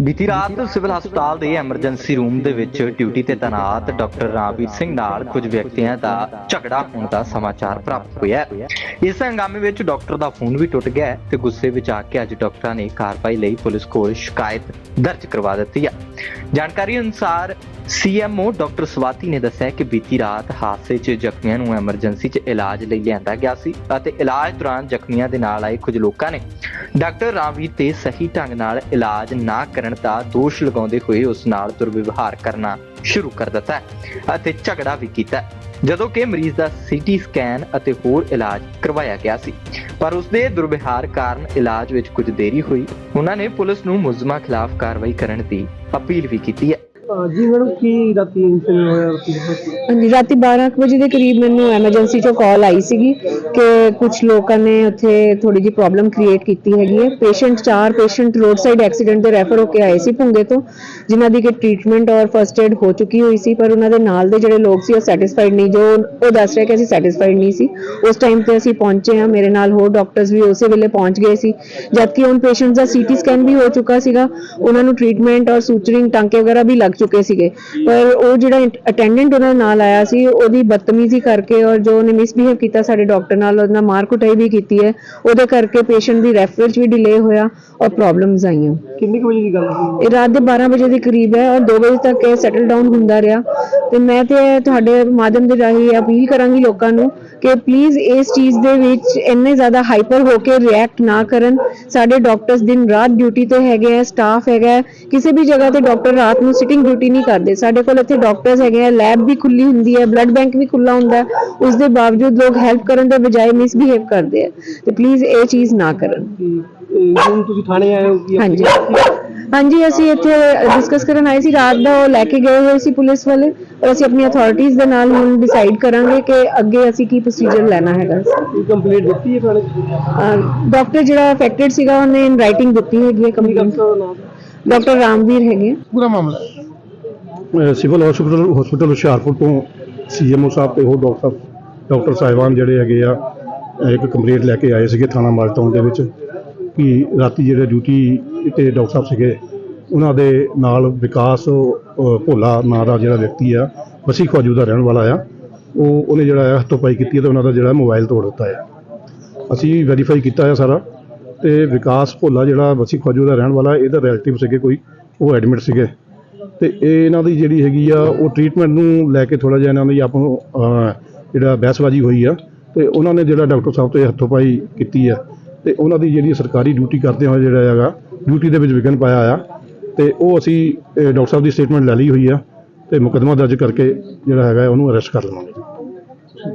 ਬੀਤੀ ਰਾਤ ਸਿਵਲ ਹਸਪਤਾਲ ਦੇ ਐਮਰਜੈਂਸੀ ਰੂਮ ਦੇ ਵਿੱਚ ਡਿਊਟੀ ਤੇ ਤੈਨਾਤ ਡਾਕਟਰ ਰਾਮਵੀਰ ਸਿੰਘ ਨਾਲ ਕੁਝ ਵਿਅਕਤੀਆਂ ਦਾ ਝਗੜਾ ਹੋਣ ਦਾ ਸਮਾਚਾਰ ਪ੍ਰਾਪਤ ਹੋਇਆ ਇਸ ਹੰਗਾਮੇ ਵਿੱਚ ਡਾਕਟਰ ਦਾ ਫੋਨ ਵੀ ਟੁੱਟ ਗਿਆ ਹੈ ਤੇ ਗੁੱਸੇ ਵਿੱਚ ਆ ਕੇ ਅੱਜ ਡਾਕਟਰਾਂ ਨੇ ਕਾਰਵਾਈ ਲਈ ਪੁਲਿਸ ਕੋਲ ਸ਼ਿਕਾਇਤ ਦਰਜ ਕਰਵਾ ਦਿੱਤੀ ਹੈ। ਜਾਣਕਾਰੀ ਅਨੁਸਾਰ ਸੀਐਮਓ ਡਾਕਟਰ ਸਵਾਤੀ ਨੇ ਦੱਸਿਆ ਕਿ ਬੀਤੀ ਰਾਤ ਹਾਦਸੇ 'ਚ ਜ਼ਖਮੀਆਂ ਨੂੰ ਐਮਰਜੈਂਸੀ 'ਚ ਇਲਾਜ ਲਈ ਲਿਆਂਦਾ ਗਿਆ ਸੀ ਅਤੇ ਇਲਾਜ ਦੌਰਾਨ ਜ਼ਖਮੀਆਂ ਦੇ ਨਾਲ ਆਏ ਕੁਝ ਲੋਕਾਂ ਨੇ ਡਾਕਟਰ ਰਾਮਵੀਰ ਤੇ ਸਹੀ ਢੰਗ ਨਾਲ ਇਲਾਜ ਨਾ ਕਰਨ ਦਾ ਦੋਸ਼ ਲਗਾਉਂਦੇ ਹੋਏ ਉਸ ਨਾਲ ਦੁਰਵਿਵਹਾਰ ਕਰਨਾ ਸ਼ੁਰੂ ਕਰ ਦਿੱਤਾ ਅਤੇ ਝਗੜਾ ਵੀ ਕੀਤਾ। ਜਦੋਂ ਕਿ ਮਰੀਜ਼ ਦਾ ਸੀਟੀ ਸਕੈਨ ਅਤੇ ਹੋਰ ਇਲਾਜ ਕਰਵਾਇਆ ਗਿਆ ਸੀ, ਪਰ ਉਸ ਦੇ ਦੁਰਵਿਹਾਰ ਕਾਰਨ ਇਲਾਜ ਵਿੱਚ ਕੁਝ ਦੇਰੀ ਹੋਈ। ਉਹਨਾਂ ਨੇ ਪੁਲਿਸ ਨੂੰ ਮੁਲਜ਼ਮਾਂ ਖਿਲਾਫ ਕਾਰਵਾਈ ਕਰਨ ਦੀ ਅਪੀਲ ਵੀ ਕੀਤੀ ਹੈ। ਜੀ ਮੈਡਮ, ਕੀ ਰਾਤੀ ਇਨਸੀਡੈਂਟ ਹੋਇਆ, ਰਾਤੀ ਹਾਂਜੀ, ਰਾਤੀ 12 ਕੁ ਵਜੇ ਦੇ ਕਰੀਬ ਮੈਨੂੰ ਐਮਰਜੈਂਸੀ ਚੋਂ ਕਾਲ ਆਈ ਸੀਗੀ ਕਿ ਕੁਝ ਲੋਕਾਂ ਨੇ ਉੱਥੇ ਥੋੜੀ ਜਿਹੀ ਪ੍ਰੋਬਲਮ ਕ੍ਰੀਏਟ ਕੀਤੀ ਹੈਗੀ ਹੈ। ਪੇਸ਼ੈਂਟ ਚਾਰ ਪੇਸ਼ੈਂਟ ਰੋਡ ਸਾਈਡ ਐਕਸੀਡੈਂਟ ਦੇ ਰੈਫਰ ਹੋ ਕੇ ਆਏ ਸੀ ਭੁੰਗੇ ਤੋਂ, ਜਿਨ੍ਹਾਂ ਦੀ ਕਿ ਟ੍ਰੀਟਮੈਂਟ ਔਰ ਫਰਸਟ ਏਡ ਹੋ ਚੁੱਕੀ ਹੋਈ ਸੀ, ਪਰ ਉਹਨਾਂ ਦੇ ਨਾਲ ਦੇ ਜਿਹੜੇ ਲੋਕ ਸੀ ਉਹ ਸੈਟੀਸਫਾਈਡ ਨਹੀਂ, ਜੋ ਉਹ ਦੱਸ ਰਿਹਾ ਕਿ ਅਸੀਂ ਸੈਟੀਸਫਾਈਡ ਨਹੀਂ ਸੀ। ਉਸ ਟਾਈਮ ਤੇ ਅਸੀਂ ਪਹੁੰਚੇ ਹਾਂ, ਮੇਰੇ ਨਾਲ ਹੋਰ ਡਾਕਟਰਸ ਵੀ ਉਸੇ ਵੇਲੇ ਪਹੁੰਚ ਗਏ ਸੀ। ਜਦਕਿ ਉਹਨਾਂ ਪੇਸ਼ੈਂਟਸ ਦਾ ਸੀਟੀ ਸਕੈਨ ਵੀ ਹੋ ਚੁੱਕਾ ਸੀਗਾ, ਉਹਨਾਂ ਨੂੰ ਟ੍ਰੀਟਮੈਂਟ ਔਰ ਸੂਚਰਿੰਗ ਟਾਂਕੇ ਵਗੈਰਾ ਵੀ ਲੱਗ ਚੁੱਕੇ ਸੀਗੇ। ਪਰ ਉਹ ਜਿਹੜਾ ਅਟੈਂਡੈਂਟ ਉਹਨਾਂ ਨਾਲ ਆਇਆ ਸੀ ਉਹਦੀ ਬਦਤਮੀਜ਼ੀ ਕਰਕੇ ਔਰ ਜੋ ਉਹਨੇ ਮਿਸਬੀਹੇਵ ਕੀਤਾ ਸਾਡੇ ਡਾਕਟਰ ਨਾਲ ਉਹਨਾਂ ਮਾਰ ਕੁਟਾਈ ਵੀ ਕੀਤੀ ਹੈ ਉਹਦੇ ਕਰਕੇ ਪੇਸ਼ੈਂਟ ਦੀ ਰੈਫਰ 'ਚ ਵੀ ਡਿਲੇ ਹੋਇਆ ਔਰ ਪ੍ਰੋਬਲਮਸ ਆਈਆਂ। ਕਿੰਨੇ ਕੁ ਵਜੇ ਦੀ ਗੱਲ ਸੀ? ਇਹ ਰਾਤ ਦੇ 12 ਵਜੇ ਦੇ ਕਰੀਬ ਹੈ ਔਰ 2 ਵਜੇ ਤੱਕ ਇਹ ਸੈਟਲ ਡਾਊਨ ਹੁੰਦਾ ਰਿਹਾ। ਤੇ ਮੈਂ ਤੇ ਤੁਹਾਡੇ ਮਾਧਿਅਮ ਦੇ ਰਾਹੀਂ ਅਪੀਲ ਕਰਾਂਗੀ ਲੋਕਾਂ ਨੂੰ ਕਿ ਪਲੀਜ਼ ਇਸ ਚੀਜ਼ ਦੇ ਵਿੱਚ ਇੰਨੇ ਜ਼ਿਆਦਾ ਹਾਈਪਰ ਹੋ ਕੇ ਰਿਐਕਟ ਨਾ ਕਰਨ। ਸਾਡੇ ਡਾਕਟਰਸ ਦਿਨ ਰਾਤ ਡਿਊਟੀ ਤੇ ਹੈਗੇ ਆ ਸਟਾਫ ਹੈਗਾ। ਕਿਸੇ ਵੀ ਜਗ੍ਹਾ ਤੇ ਡਾਕਟਰ ਰਾਤ ਨੂੰ ਸਿਟਿੰਗ ਡਿਊਟੀ ਨਹੀਂ ਕਰਦੇ। ਸਾਡੇ ਕੋਲ ਇੱਥੇ ਡਾਕਟਰਸ ਹੈਗੇ ਆ ਲੈਬ ਵੀ ਖੁੱਲੀ ਹੁੰਦੀ ਹੈ ਬਲੱਡ ਬੈਂਕ ਵੀ ਖੁੱਲਾ ਹੁੰਦਾ ਉਸ ਦੇ ਬਾਵਜੂਦ ਲੋਕ ਹੈਲਪ ਕਰਨ ਦੇ ਬਜਾਏ ਮਿਸਬਿਹੇਵ ਕਰਦੇ ਆ। ਤੇ ਪਲੀਜ਼ ਇਹ ਚੀਜ਼ ਨਾ ਕਰਨ। ਹੁਣ ਤੁਸੀਂ ਥਾਣੇ ਆਏ ਹੋ ਕਿ ਹਾਂਜੀ। ਹਾਂਜੀ ਅਸੀਂ ਇੱਥੇ ਡਿਸਕਸ ਕਰਨ ਆਏ ਸੀ ਰਾਤ ਦਾ ਉਹ ਲੈ ਕੇ ਗਏ ਹੋਏ ਸੀ ਪੁਲਿਸ ਵਾਲੇ ਔਰ ਅਸੀਂ ਆਪਣੀ ਅਥਾਰਟੀਆਂ ਦੇ ਨਾਲ ਹੁਣ ਡਿਸਾਈਡ ਕਰਾਂਗੇ ਕਿ ਅੱਗੇ ਅਸੀਂ ਕੀ ਪ੍ਰੋਸੀਜਰ ਲੈਣਾ ਹੈਗਾ। ਕੰਪਲੀਟ ਦਿੱਤੀ ਹੈ ਥਾਣੇ ਚ? ਡਾਕਟਰ ਜਿਹੜਾ ਅਫੈਕਟਡ ਸੀਗਾ ਉਹਨੇ ਇਨ ਰਾਈਟਿੰਗ ਦਿੱਤੀ ਹੈਗੀ ਹੈ ਕੀ ਕੰਪਲੇਂਟ ਡਾਕਟਰ ਰਾਮਵੀਰ ਹੈਗੇ ਆ। ਪੂਰਾ ਮਾਮਲਾ ਸਿਵਲ ਹਸਪੀਟਲ ਹਸਪੀਟਲ ਹੁਸ਼ਿਆਰਪੁਰ ਤੋਂ ਸੀਐਮਓ ਸਾਹਿਬ ਤੇ ਹੋਰ ਡਾਕਟਰ ਡਾਕਟਰ ਸਾਹਿਬਾਨ ਜਿਹੜੇ ਹੈਗੇ ਆ ਇੱਕ ਕੰਪਲੇਂਟ ਲੈ ਕੇ ਆਏ ਸੀਗੇ ਥਾਣਾ ਮਾਲਟਾਊਨ ਦੇ ਵਿੱਚ। ਕਿ ਰਾਤੀ ਜਿਹੜੇ ਡਿਊਟੀ ਤੇ ਡਾਕਟਰ ਸਾਹਿਬ ਸੀਗੇ, ਉਹਨਾਂ ਦੇ ਨਾਲ ਵਿਕਾਸ ਭੋਲਾ ਨਾਂ ਦਾ ਜਿਹੜਾ ਵਿਅਕਤੀ ਆ ਵਸੀ ਖਵਾਜੂ ਦਾ ਰਹਿਣ ਵਾਲਾ ਆ, ਉਹ, ਉਹਨੇ ਜਿਹੜਾ ਹੈ ਹੱਥੋਂ ਕੀਤੀ ਹੈ ਤੇ ਉਹਨਾਂ ਦਾ ਜਿਹੜਾ ਮੋਬਾਈਲ ਤੋੜ ਦਿੱਤਾ ਹੈ ਅਸੀਂ ਵੈਰੀਫਾਈ ਕੀਤਾ ਹੈ ਸਾਰਾ ਤੇ ਵਿਕਾਸ ਭੋਲਾ ਜਿਹੜਾ ਵਸੀ ਖਵਾਜੂ ਦਾ ਰਹਿਣ ਵਾਲਾ, ਇਹਦਾ ਰਿਲੇਟਿਵ ਸੀਗੇ ਕੋਈ, ਉਹ ਐਡਮਿਟ ਸੀਗੇ। ਤੇ ਇਹ ਇਹਨਾਂ ਦੀ ਜਿਹੜੀ ਹੈਗੀ ਆ, ਉਹ ਟ੍ਰੀਟਮੈਂਟ ਨੂੰ ਲੈ ਕੇ ਥੋੜਾ ਜਿਹਾ ਇਹਨਾਂ ਦੀ ਆਪ ਨੂੰ ਜਿਹੜਾ ਬਹਿਸਬਾਜ਼ੀ ਹੋਈ ਆ, ਤੇ ਉਹਨਾਂ ਨੇ ਜਿਹੜਾ ਡਾਕਟਰ ਸਾਹਿਬ ਤੋਂ ਇਹ ਹੱਥੋਂ ਪਾਈ ਕੀਤੀ ਆ। ਤੇ ਉਹਨਾਂ ਦੀ ਜਿਹੜੀ ਸਰਕਾਰੀ ਡਿਊਟੀ ਕਰਦੇ ਹੋਏ ਜਿਹੜਾ ਹੈਗਾ, ਡਿਊਟੀ ਦੇ ਵਿੱਚ ਵਿਘਨ ਪਾਇਆ ਆ ਤੇ ਉਹ ਅਸੀਂ ਡਾਕਟਰ ਸਾਹਿਬ ਦੀ ਸਟੇਟਮੈਂਟ ਲੈ ਲਈ ਹੋਈ ਆ ਤੇ ਮੁਕੱਦਮਾ ਦਰਜ ਕਰਕੇ ਜਿਹੜਾ ਹੈਗਾ ਉਹਨੂੰ ਅਰੈਸਟ ਕਰ ਲਵਾਂਗੇ।